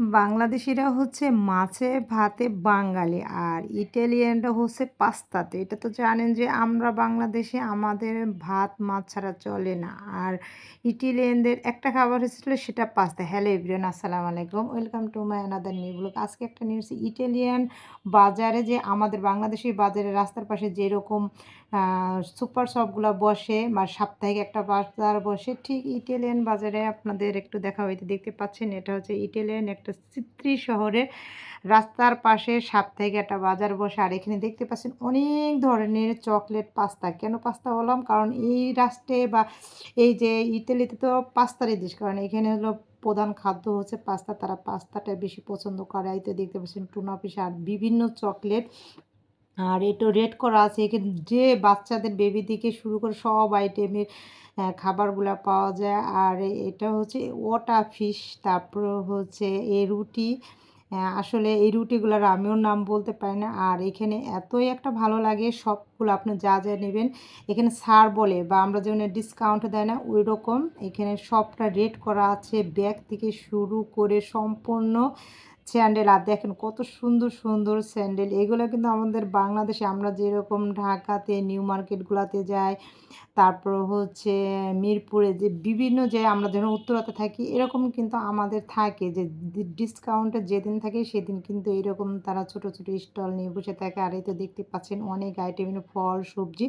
বাংলাদেশিরা হচ্ছে মাছে, ভাতে বাঙালি আর ইটালিয়ানরা হচ্ছে পাস্তাতে। এটা তো জানেন যে আমরা বাংলাদেশে আমাদের ভাত, মাছ ছাড়া চলে না। আর ইটালিয়ানদের একটা খাবার হয়েছিল সেটা পাস্তা। হ্যালো এভরিওয়ান, আসসালামু আলাইকুম। Welcome to my another new blog. আজকে একটা নিউজ, ইটালিয়ান বাজারে যে আমাদের বাংলাদেশি বাজারে রাস্তার পাশে যেরকম সুপার শপগুলো বসে বা সাপ্তাহিক একটা বাজার বসে, ঠিক ইটালিয়ান বাজারে আপনাদের একটু দেখা হইতে দেখতে পাচ্ছেন। এটা হচ্ছে ইটালিয়ান একটা চিত্রী শহরে রাস্তার পাশে সাপ্তাহিক একটা বাজার বসে, আর এখানে দেখতে পাচ্ছেন অনেক ধরনের চকলেট পাস্তা। কেন পাস্তা বললাম? কারণ এই রাষ্ট্রে বা এই যে ইতালিতে তো পাস্তারই দেশ, কারণ এখানে হলো প্রধান খাদ্য হচ্ছে পাস্তা। তারা পাস্তাটা বেশি পছন্দ করে। এই তো দেখতে পাচ্ছেন টুনা পিস আর বিভিন্ন চকলেট আর একটু রেড করা আছে। এখানে যে বাচ্চাদের বেবি থেকে শুরু করে সব আইটেমের খাবারগুলো পাওয়া যায়। আর এটা হচ্ছে ওটা ফিশ তারপর হচ্ছে এ রুটি। আসলে এই রুটিগুলোর আমিও নাম বলতে পারি না। আর এখানে এতই একটা ভালো লাগে, সবগুলো আপনি যা যা নেবেন। এখানে সার বলে বা আমরা যেমন ডিসকাউন্ট দেয় না ওই রকম এখানে সবটা রেট করা আছে। ব্যাগ থেকে শুরু করে সম্পূর্ণ স্যান্ডেল, আর দেখেন কত সুন্দর সুন্দর স্যান্ডেল। এগুলো কিন্তু আমাদের বাংলাদেশে আমরা যেরকম ঢাকাতে, নিউ মার্কেটগুলোতে যাই, তারপর হচ্ছে মিরপুরে যে বিভিন্ন যে আমরা যেমন উত্তরাতে থাকি, এরকম কিন্তু আমাদের থাকে যে ডিসকাউন্টে যেদিন থাকে, সেদিন কিন্তু এরকম তারা ছোট ছোট স্টল নিয়ে বসে থাকে। আর এই তো দেখতে পাচ্ছেন অনেক আইটেম ফল, সবজি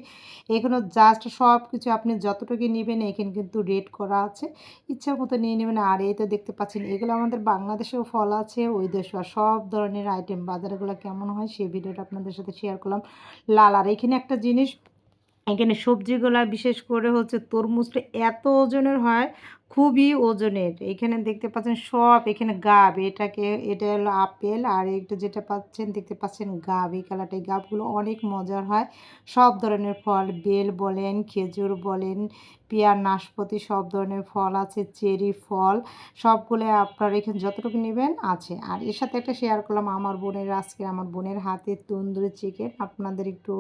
এখানে জাস্ট সব কিছু আপনি যতটুকু নেবেন, এখানে কিন্তু রেট করা আছে। ইচ্ছা মতো নিয়ে নেবেন। আর এই তো দেখতে পাচ্ছেন, এগুলো আমাদের বাংলাদেশেও ফল আছে ওই সব ধরনের আইটেম বাজারগুলো কেমন হয় সেই ভিডিওটা আপনাদের সাথে শেয়ার করলাম। লাল, আর এখানে একটা জিনিস, এখানে সবজিগুলা বিশেষ করে হচ্ছে তরমুজটা এত ওজনের হয় খুবই ওজনের। এখানে দেখতে পাচ্ছেন সব, এখানে গাব, এটাকে, এটা হলো আপেল আর এটা যেটা পাচ্ছেন, দেখতে পাচ্ছেন গাব, এই কালারটা, এই গাবগুলো অনেক মজার হয়। সব ধরনের ফল, বেল বলেন, খেজুর বলেন, পেয়ার, নাশপাতি, সব ধরনের ফল আছে, চেরি ফল, সবগুলো আপনার এখানে যতটুকু নেবেন আছে। আর এর সাথে একটা শেয়ার করলাম আমার বোনের আজকে আমার বোনের হাতে তন্দুরি চিকেন আপনাদের একটু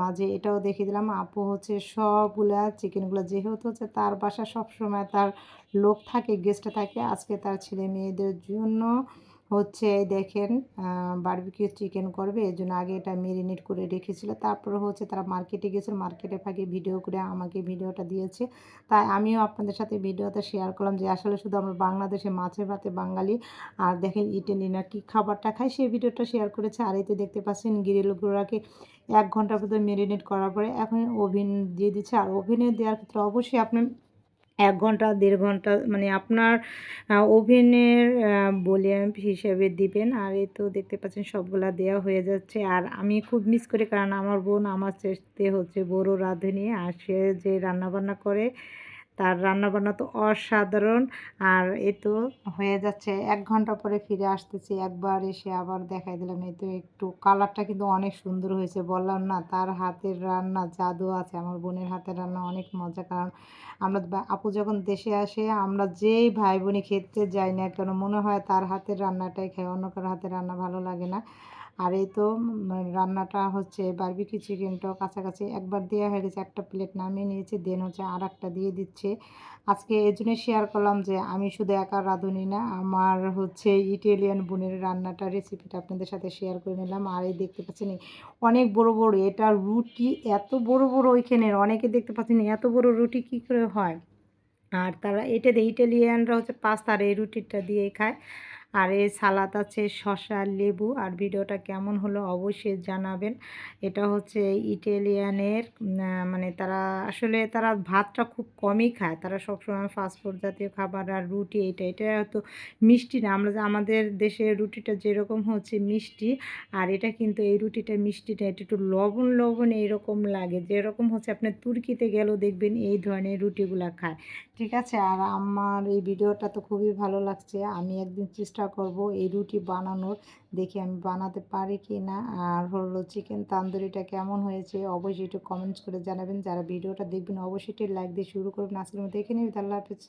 মাঝে এটাও দেখিয়ে দিলাম। আপু হচ্ছে সবগুলা চিকেনগুলো যেহেতু হচ্ছে তার বাসা সবসময় তার লোক থাকে গেস্টে থাকে। আজকে তার ছেলে মেয়েদের জন্য হচ্ছে দেখেন বারবিকিউ চিকেন করবে। এর জন্য আগে এটা মেরিনেট করে রেখেছিল। তারপরে হচ্ছে তারা মার্কেটে গেছিল। মার্কেটে ফাঁকে ভিডিও করে আমাকে ভিডিওটা দিয়েছে। তাই আমিও আপনাদের সাথে ভিডিওটা শেয়ার করলাম যে আসলে শুধু আমরা বাংলাদেশে মাছে ভাতে বাঙালি, আর দেখেন ইটালিনা কী খাবারটা খায় সেই ভিডিওটা শেয়ার করেছে। আর এতে দেখতে পাচ্ছেন গ্রিলগুলোকে এক ঘণ্টার ভিতরে মেরিনেট করার পরে এখন ওভেন দিয়ে দিচ্ছে। আর ওভেনে দেওয়ার ক্ষেত্রে অবশ্যই আপনি এক ঘণ্টা, দেড় ঘণ্টা মানে আপনার ওভেনের বলে হিসেবে দিবেন। আর এই তো দেখতে পাচ্ছেন সবগুলা দেওয়া হয়ে যাচ্ছে। আর আমি খুব মিস করি কারণ আমার বোন আমার চেষ্টা হচ্ছে বড় রাঁধুনি। আর সে যে রান্নাবান্না করে তার রান্নাবান্না তো অসাধারণ। আর এ তো হয়ে যাচ্ছে, এক ঘণ্টা পরে ফিরে আসতেছি। একবার এসে আবার দেখাই দিলাম। এই তো একটু কালারটা কিন্তু অনেক সুন্দর হয়েছে। বললাম না, তার হাতের রান্না জাদু আছে। আমার বোনের হাতের রান্না অনেক মজা। কারণ আমরা আপু যখন দেশে আসে, আমরা যেই ভাই বোনে খেতে যাই না কেন, মনে হয় তার হাতের রান্নাটাই খাই। অন্য কারও হাতের রান্না ভালো লাগে না। আর এই তো রান্নাটা হচ্ছে বারবিকি চিকেনটাও কাছাকাছি একবার দেওয়া হয়ে গেছে। একটা প্লেট নামিয়ে নিয়েছি। দেন হচ্ছে আর একটা দিয়ে দিচ্ছে। আজকে এই জন্য শেয়ার করলাম যে, আমি শুধু একা রাঁধুনি না, আমার হচ্ছে ইটালিয়ান বোনের রান্নাটা রেসিপিটা আপনাদের সাথে শেয়ার করে নিলাম। আর এই দেখতে পাচ্ছেন, অনেক বড় বড়, এটা রুটি, এত বড় বড় ওইখানের, অনেকে দেখতে পাচ্ছেন এত বড় রুটি কি করে হয়? আর তারা, এটা দিয়ে ইটালিয়ানরা হচ্ছে পাস্তা আর এই রুটিটা দিয়ে খায়। আর এই সালাদ আছে শসা, লেবু আর ভিডিওটা কেমন হলো অবশ্যই জানাবেন। এটা হচ্ছে ইটালিয়ানের মানে তারা আসলে তারা ভাতটা খুব কমই খায়। তারা সবসময় ফাস্টফুড জাতীয় খাবার আর রুটি এটা এটা হয়তো মিষ্টি না। আমরা আমাদের দেশের রুটিটা যেরকম হচ্ছে মিষ্টি, আর এটা কিন্তু এই রুটিটা মিষ্টিটা এটা একটু লবণ লবণ এইরকম লাগে। যেরকম হচ্ছে আপনি তুর্কিতে গেলেও দেখবেন এই ধরনের রুটিগুলো খায়। ঠিক আছে? আর আমার এই ভিডিওটা তো খুবই ভালো লাগছে। আমি একদিন চেষ্টা করব এই রুটি বানানোর, দেখি আমি বানাতে পারি কি না আর হলো চিকেন তান্দুরিটা কেমন হয়েছে অবশ্যই একটু কমেন্টস করে জানাবেন। যারা ভিডিওটা দেখবেন অবশ্যই একটু লাইক দিয়ে শুরু করবেন। আজকের মধ্যে দেখে নেবেন আল্লাহ হাফিজ।